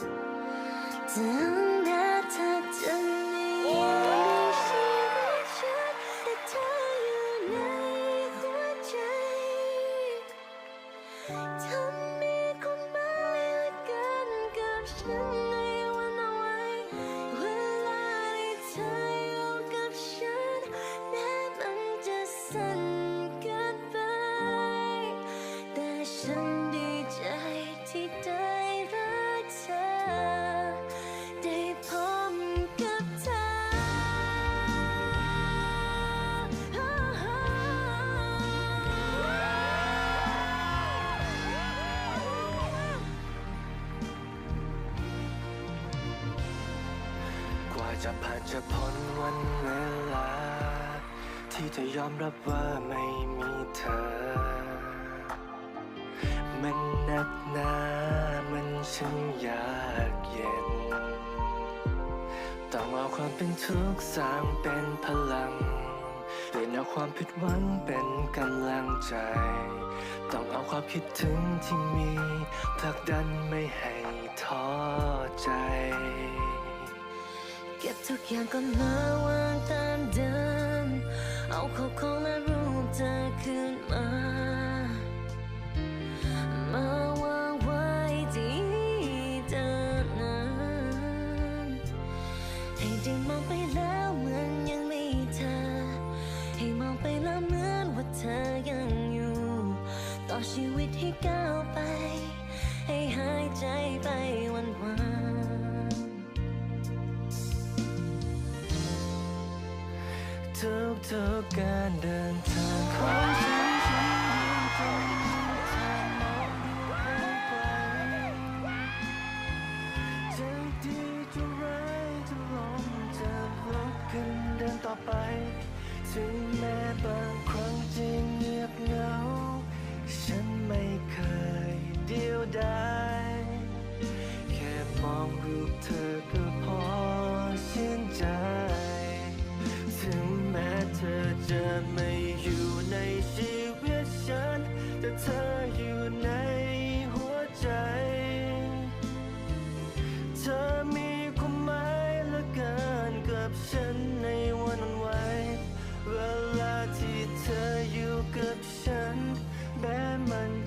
ถึง จะผนจะพ้นวันเวลา ที่จะยอมรับว่าไม่มีเธอ มันหนักหนามันช่างยากเย็น ต้องเอาความเป็นทุกข์สร้างเป็นพลังเปลี่ยนเอาความผิดหวังเป็นกำลังใจ ต้องเอาความคิดถึงที่มีผลักดันไม่ให้ท้อใจ ก็บทุกอย่างก่อนมาวางตามเดิม เอาข้าวของและรูปเธอคืนมา ทุกการเดินทางของฉันฉันยังคงทางมองดูไกลจะดีจะร้ายจะลงจะลุกขึ้นเดินต่อไป ถึงแม้บางครั้งจะเงียบเหงา ฉันไม่เคยเดียวดายแค่มองรูปเธอก็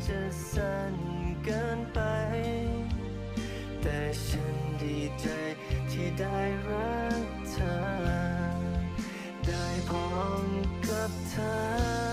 จะสั้นเกินไป แต่ฉันดีใจที่ได้รักเธอ ได้พ้องกับเธอ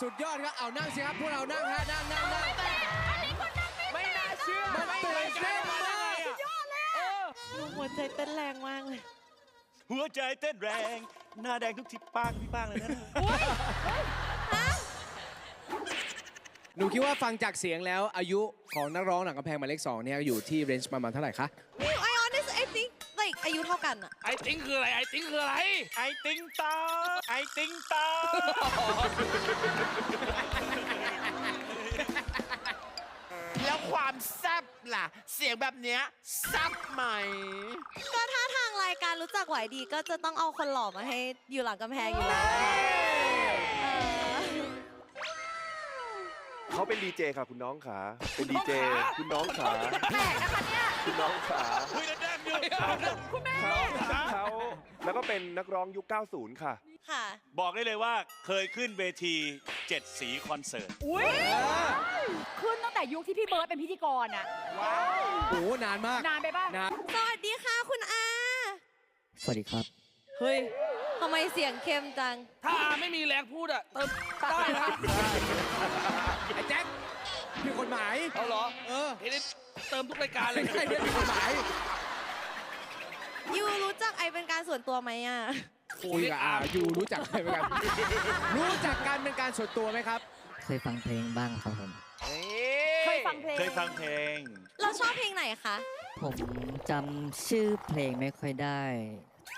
สุดยอดครับเอานั่งสิครับพวกเรานั่งฮะนั่งนั่งนั่งไม่น่าเชื่อมันตื่นเต้นมากหัวใจเต้นแรงมากเลย หัวใจเต้นแรง หน้าแดงทุกทิศป้างพี่ป้างเลยนะหนูคิดว่าฟังจากเสียงแล้วอายุของนักร้องหนังกำแพงหมายเลขสองเนี่ยอยู่ที่เรนจ์ประมาณเท่าไหร่คะ อายุเท่ากันอะไอ้ติ้งคืออะไร ไอ้ติ้งคืออะไร ไอติงตาไอติงตาแล้วความแซ่บล่ะ เสียงแบบเนี้ยแซ่บไหม ก็ถ้าทางรายการรู้จักไหวดีก็จะต้องเอาคนหล่อมาให้อยู่หลังกำแพงอยู่แล้วเออเขาเป็นดีเจค่ะ คุณน้องขาเป็นดีเจคุณน้องขาแปลกนะคะเนี่ย คุณน้องขา คุยกัน แดงอยู่เขาเขาแล้วก็เป็นนักร้องยุค 90 ค่ะ ค่ะ บอกได้เลยว่าเคยขึ้นเวทีเจ็ดสีคอนเสิร์ตอุ้ยขึ้นตั้งแต่ยุคที่พี่เบิร์ดเป็นพิธีกรอะโอ้โหนานมากนานไปป่ะนานสวัสดีค่ะคุณอา สวัสดีครับ เฮ้ยทำไมเสียงเข้มจัง ถ้าอาไม่มีแรงพูดอะเติมได้นะไอ้แจ็คมีกฎหมายเอาเหรอ เออเห็นได้เติมทุกรายการเลไม่ยใช่ไม่มีกฎหมาย ยูรู้จักไอเป็นการส่วนตัวไหมอะ คุยกับอาอยู่รู้จักใครไหมครับรู้จักกันเป็นการส่วนตัวไหมครับ เคยฟังเพลงบ้างครับผม เคยฟังเพลง เคยฟังเพลง เราชอบเพลงไหนคะ ผมจำชื่อเพลงไม่ค่อยได้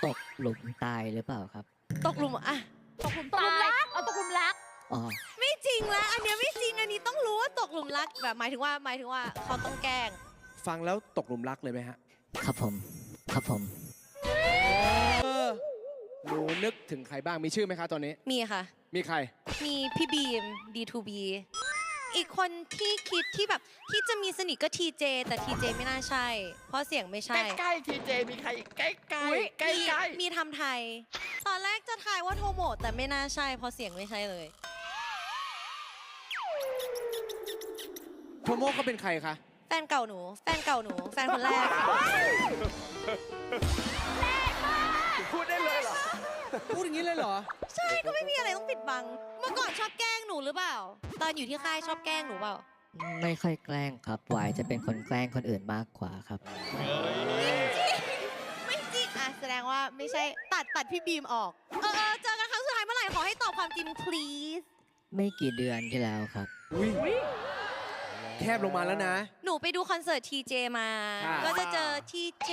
ตกหลุมตายหรือเปล่าครับ ตกหลุมอะตกหลุมตายเอาตกหลุมรัก อ๋อ ไม่จริงแล้ว อันเนี้ยไม่จริง อันนี้ต้องรู้ว่าตกหลุมรักแบบหมายถึงว่าหมายถึงว่าเขาต้องแกล้ง ฟังแล้วตกหลุมรักเลยไหมฮะ ครับผม ครับผม เออหนูนึกถึงใครบ้างมีชื่อไหมคะตอนนี้ มีค่ะ มีใคร มีพี่บีม D2B อีกคนที่คิดที่แบบที่จะมีสนิทก็ทีเจแต่ทีเจไม่น่าใช่ เพราะเสียงไม่ใช่ ใกล้ๆทีเจมีใครอีกใกล้ๆใกล้อุ๊ยใกล้มีใกล้มีทำไทย ตอนแรกจะทายว่าโทโมแต่ไม่น่าใช่ เพราะเสียงไม่ใช่เลย โทโมเขาเป็นใครคะ แฟนเก่าหนู แฟนเก่าหนู แฟนคนแรก พูดได้เลยเหรอ พูดอย่างนี้เลยเหรอ ใช่ก็ไม่มีอะไรต้องปิดบัง เมื่อก่อนชอบแกล้งหนูหรือเปล่า ตอนอยู่ที่ค่ายชอบแกล้งหนูเปล่า ไม่ค่อยแกล้งครับวายจะเป็นคนแกล้งคนอื่นมากกว่าครับ ไม่จริงอะแสดงว่าไม่ใช่ตัดตัดพี่บีมออก เออเออเจอกันครั้งสุดท้ายเมื่อไหร่ขอให้ตอบความจริง please ไม่กี่เดือนที่แล้วครับ อุ้ย แคบลงมาแล้วนะ หนูไปดูคอนเสิร์ตทีเจมา ค่ะ ก็จะเจอทีเจ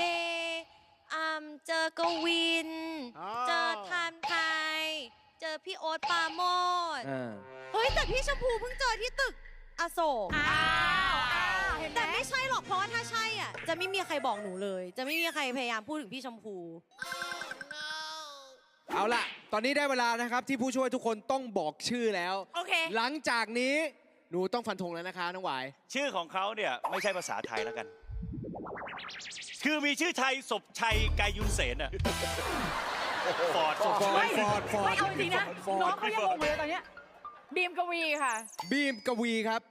อืมเจอกวินเจอไทม์ไทย เจอพี่โอ๊ตปราโมดอ่า เฮ้ย แต่พี่ชมพูเพิ่งเจอที่ตึกอโศกอ้าวอ้าวเห็นไหมแต่ไม่ใช่หรอกเพราะว่าถ้าใช่อะจะไม่มีใครบอกหนูเลย จะไม่มีใครพยายามพูดถึงพี่ชมพู เอาล่ะ ตอนนี้ได้เวลานะครับที่ผู้ช่วยทุกคนต้องบอกชื่อแล้ว โอเค หลังจากนี้ หนูต้องฟันธงแล้วนะคะน้องหวาย ชื่อของเขาเนี่ยไม่ใช่ภาษาไทยแล้วกัน คือมีชื่อไทยศพชัยกายุนเสนอะฟอร์ดศพฟอร์ชัดยฟอร์ดฟอร์ดไม่เอาจริงๆนะ ฟอร์ด น้องเขายังงงอยู่เลยตอนเนี้ยบีมกวีค่ะ บีมกวีครับ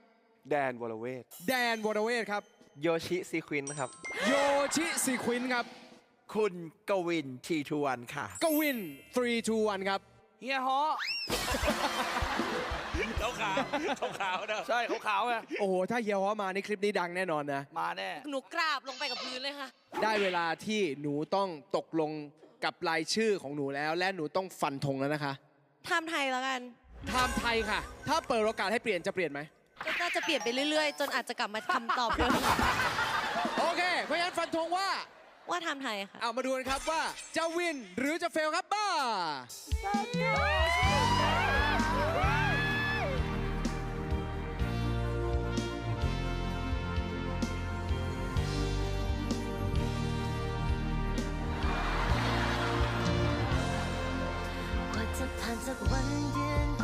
แดนวรเวทแดนวรเวทครับ โยชิซีควินครับ โยชิซีควินครับ คุณกวินทีทวันค่ะ กวิน3 2 1ครับ เฮียฮอ ขาวขาวขาวขาวๆนะใช่ขาวๆไงโอ้โห ถ้าเฮียฮอมาในคลิปนี้ดังแน่นอนนะ มาแน่ หนูกราบลงไปกับพื้นเลยค่ะ ได้เวลาที่หนูต้องตกลงกับรายชื่อของหนูแล้ว และหนูต้องฟันธงแล้วนะคะไทม์ไทยแล้วกันไทม์ไทยค่ะ ถ้าเปิดโอกาสให้เปลี่ยนจะเปลี่ยนไหมก็น่าจะเปลี่ยนไปเรื่อยๆ จนอาจจะกลับมาคำตอบเดิมโอเคเพราะฉะนั้นฟันธงว่าว่าไทม์ไทยค่ะ เอามาดูกันครับว่าจะวินหรือจะเฟลครับบ้า ว่าจะ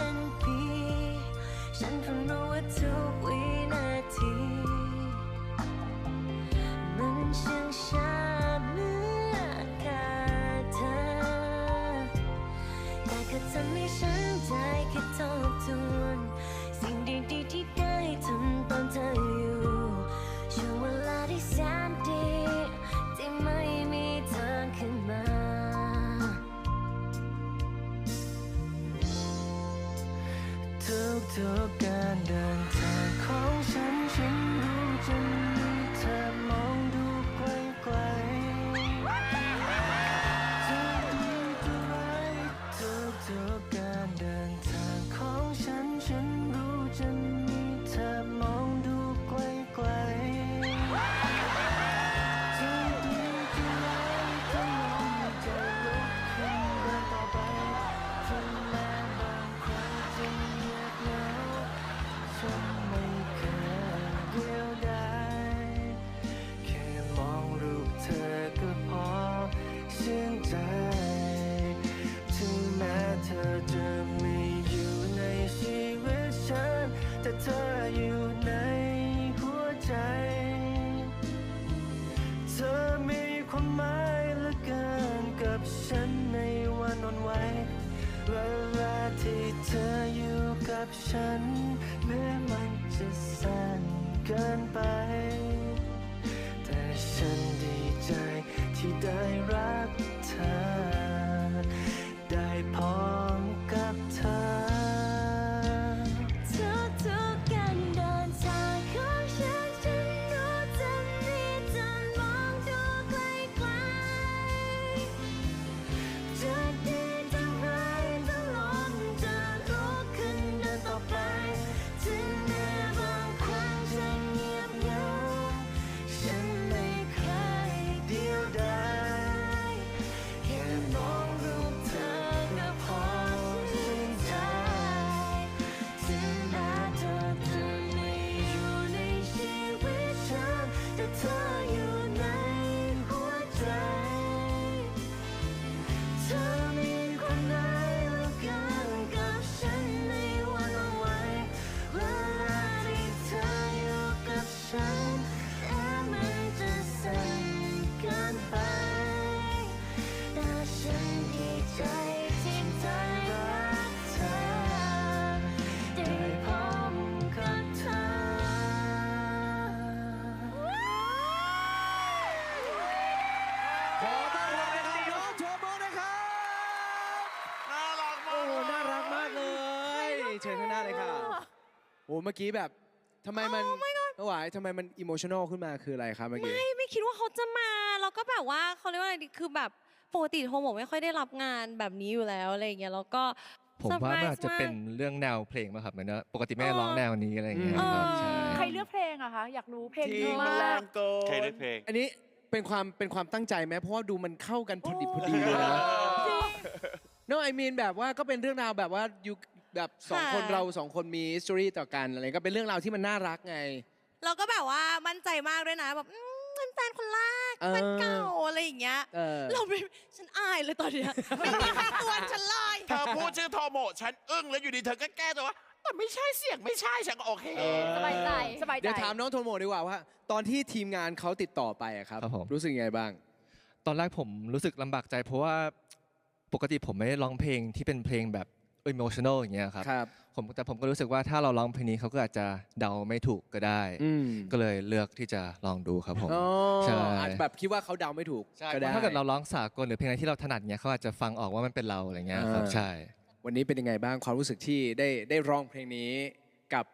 ทุกการเดินทางของฉัน คมหมายเหลือเกินกับฉันในวันอ่อนไหวเวลาที่เธออยู่กับฉัน แม้มันจะสั้นเกินไป แต่ฉันดีใจที่ได้รักเธอ เชิญข้างหน้าเลยค่ะโอ้เมื่อกี้แบบทำไมมันน้องหวายทำไมมันอิโมชั่นอลขึ้นมาคืออะไรครับเมื่อกี้ ไม่ไม่คิดว่าเขาจะมาแล้วก็แบบว่าเขาเรียกว่าอะไรดีคือแบบปกติโฮโมไม่ค่อยได้รับงานแบบนี้อยู่แล้วอะไรอย่างเงี้ยแล้วก็ผมว่ามันอาจจะซร์ไพรส์กเป็นเรื่องแนวเพลงมาครับเหมือนว่าปกติไม่ได้ร้องแนวนี้อะไรอย่างเงี้ยอืมครับเออใช่ ใครเลือกเพลงอะคะ อยากรู้เพลงจริดีงมันมาแรกงเกิน ใครเลือกเพลง อันนี้เป็นความเป็นความตั้งใจไหมเพราะว่าดูมันเข้ากันพอดิบพอดีเลยนะน้องไอมีนแบบว่าก็เป็นเรื่องราวแบบว่าอยู่ แบบสองคนค่ะเราสองคนมีสตอรี่ต่อกันอะไรก็เป็นเรื่องราวที่มันน่ารักไง เราก็แบบว่ามั่นใจมากด้วยนะแบบอืมเป็นแฟนคนแรกเออแฟนเก่าอะไรอย่างเงี้ยเออ เราไม่ฉันอายเลยตอนเนี้ยไม่มีใครตวนฉันเลยเธอพูดชื่อโทโมฉันอึ้งแล้วอยู่ดีเธอก็แก้ตัวว่าแต่ไม่ใช่เสียงไม่ใช่ฉันก็โอเค สบายใจ สบายใจ เดี๋ยวถามน้องโทโมดีกว่าว่า ตอนที่ทีมงานเขาติดต่อไปอะครับ ครับผม รู้สึกยังไงบ้าง ตอนแรกผมรู้สึกลำบากใจเพราะว่าปกติผมไม่ได้ร้องเพลงที่เป็นเพลงแบบ emotional อย่างเงี้ยครับครับ ผมแต่ผมก็รู้สึกว่าถ้าเราร้องเพลงนี้เขาก็อาจจะเดาไม่ถูกก็ได้ อืมก็เลยเลือกที่จะลองดูครับผม อ๋อใช่ อาจแบบคิดว่าเขาเดาไม่ถูกใช่ก็เพได้ราะถ้าเกิดเราร้องสากลหรือเพลงอะไรที่เราถนัดเงี้ยเขาอาจจะฟังออกว่ามันเป็นเราอะไรเงี้ยครับอ่า ใช่ วันนี้เป็นยังไงบ้างความรู้สึกที่ได้ได้ร้องเพลงนี้กับ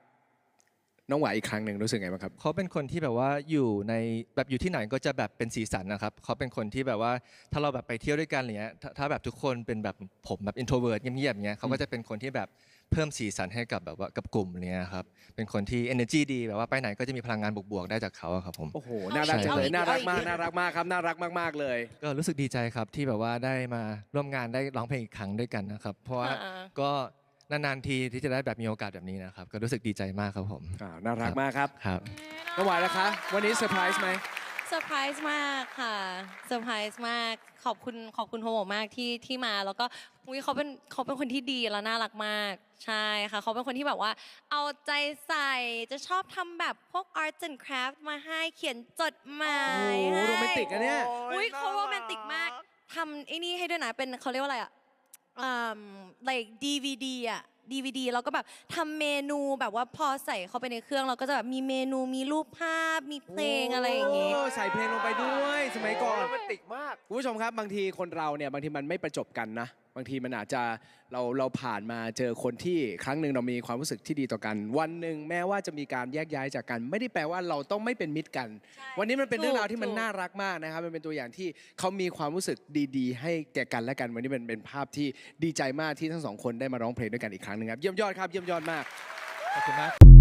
น้องหวายอีกครั้งหนึ่งรู้สึกไงบ้างครับ เขาเป็นคนที่แบบว่าอยู่ในแบบอยู่ที่ไหนก็จะแบบเป็นสีสันนะครับเขาเป็นคนที่แบบว่าถ้าเราแบบไปเที่ยวด้วยกันอะไรเงี้ยถ้าถ้าแบบทุกคนเป็นแบบผมแบบ introvert เงียบๆเงี้ยเขาก็จะเป็นคนที่แบบเพิ่มสีสันให้กับแบบว่ากับกลุ่มเนี้ยครับเป็นคนที่ energy ดีแบบว่าไปไหนก็จะมีพลังงานบวกๆได้จากเขาอะครับผม โอ้โห น่ารักจังเลยใช่น่ารักมาก น่ารักมากครับ น่ารักมาก ๆ เลย ก็รู้สึกดีใจครับที่แบบว่าได้มาร่วมงานได้ร้องเพลงอีกครั้งด้วยกันนะครับ เพราะว่าอ่าก็ นานๆทีที่จะได้แบบมีโอกาสแบบนี้นะครับ ก็รู้สึกดีใจมากครับผมอ่าน่ารักมากครับครับน้องหวายนะคะ วันนี้เซอร์ไพรส์ไหมเซอร์ไพรส์มากค่ะเซอร์ไพรส์มากขอบคุณขอบคุณโฮโมมากที่ที่มา แล้วก็อุ้ยเขาเป็นเขาเป็นคนที่ดีแล้วน่ารักมาก ใช่ค่ะเขาเป็นคนที่แบบว่า เอาใจใส่จะชอบทำแบบพวก arts and craft มาให้เขียนจดหมายโอ้โหให้โรแมนติกอะเนี่ยอุ้ยเขาโรแมนติกมากทำไอ้นี่ให้ด้วยนะเป็นเขาเรียกว่าอะไรอะอืม like DVD อะ DVD แล้วก็แบบทำเมนูแบบว่าพอใส่เข้าไปในเครื่อง เราก็จะแบบมีเมนูมีรูปภาพมีเพลงอะไรอย่างงี้ โใส่เพลงลงไปด้วย สมัยก่อนโรแมนติกมาก คุณผู้ชมครับบางทีคนเราเนี่ยบางทีมันไม่ประจบกันนะ บางทีมันอาจจะเราเราผ่านมาเจอคนที่ครั้งหนึ่งเรามีความรู้สึกที่ดีต่อกัน วันหนึ่งแม้ว่าจะมีการแยกย้ายจากกัน ไม่ได้แปลว่าเราต้องไม่เป็นมิตรกัน วันนี้มันเป็นเรื่องราวที่มันถูกน่ารักมากนะครับมันเป็นตัวอย่างที่เขามีความรู้สึกดีๆ ให้แก่กันและกันวันนี้เป็นเป็นภาพที่ดีใจมากที่ทั้งสองคนได้มาร้องเพลงด้วยกันอีกครั้งหนึ่งครับเยี่ยมยอดครับเยี่ยมยอดมากขอบคุณมาก